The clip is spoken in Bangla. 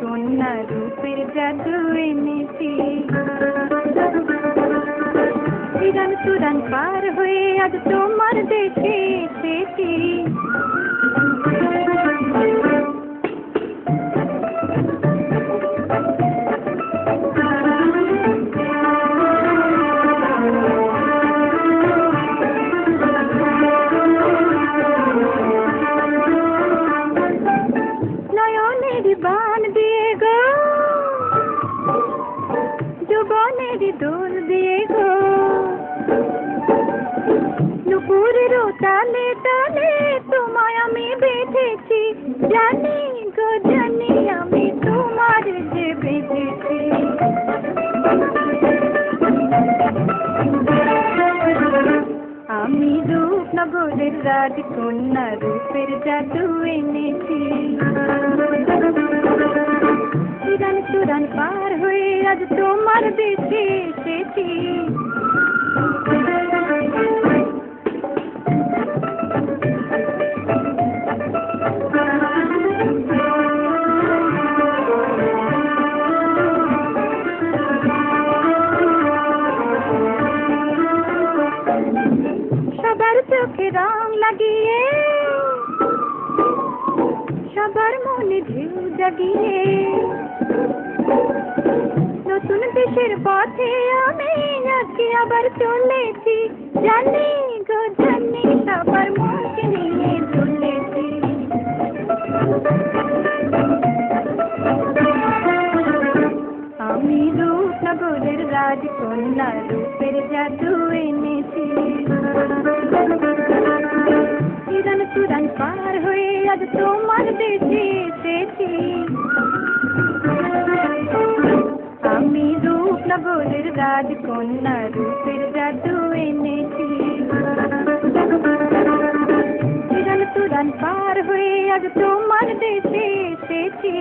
কন্যা রূপের জাদু এনেছি ইরান সুরান পার হয়ে আজ তোমার দেশে এসেছি যৌবনের দোল দিয়ে গো। নুপুরের তালে তালে তোমায় আমি বেঁধেছি। জানি গো, জানি আমি তোমার যে বেঁধেছি। আমি রূপনগরের রাজকন্যা রূপের জাদু এনেছি। চিরান চুরান পার হয়ে আজ তোমার দেশে এসেছি। সবার চোখে রং লাগিয়ে, সবার মনে ঢেউ জাগিয়ে নতুন দেশের পথে আমি আজকে আবার চলেছি জানি গো জানি সবার মনকে নিয়ে চলেছি আমি রূপনগরের রাজকন্যা রূপের জাদু এনেছি চিরান চুরান পার হয়ে আজ তোমার দেশে এসেছি রূপনগরের রাজকন্যা রূপের জাদু এনেছি চিরান চুরান পার হয়ে আজ তোমার দেশে এসেছি